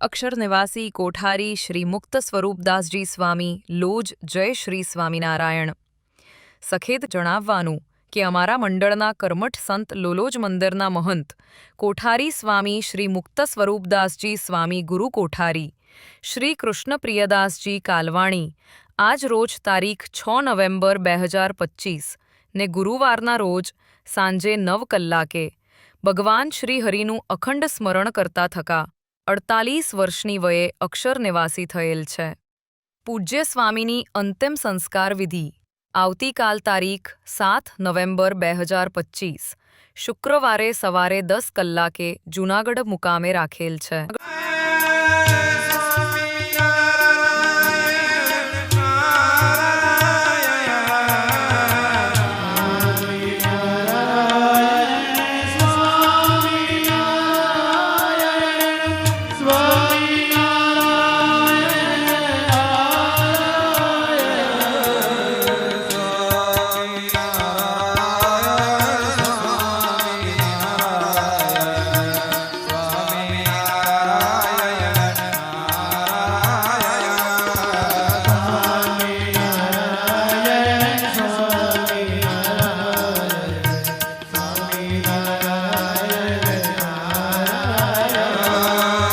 અક્ષર નિવાસી કોઠારી શ્રી મુક્ત સ્વરૂપદાસજી સ્વામી, લોજ જય શ્રી સ્વામિનારાયણ. સખેત જણાવવાનું કે અમારા મંડળના કર્મઠ સંત લોલોજ મંદિરના મહંત, કોઠારી સ્વામી શ્રી મુક્ત સ્વરૂપદાસજી સ્વામી ગુરુ કોઠારી, શ્રી કૃષ્ણપ્રિયદાસજી કાલવાણી, આજ રોજ તારીખ છ નવેમ્બર બે હજાર પચીસ ને ગુરુવારના રોજ સાંજે નવ કલાકે ભગવાન શ્રી હરિનું અખંડ સ્મરણ કરતા થકા. અડતાલીસ વર્ષની વયે અક્ષર નિવાસી થયેલ છે. પૂજ્ય સ્વામીની અંતિમ સંસ્કાર વિધિ આવતીકાલ તારીખ સાત નવેમ્બર બે હજાર પચીસ. શુક્રવારે સવારે દસ કલાકે જૂનાગઢ મુકામે રાખેલ છે.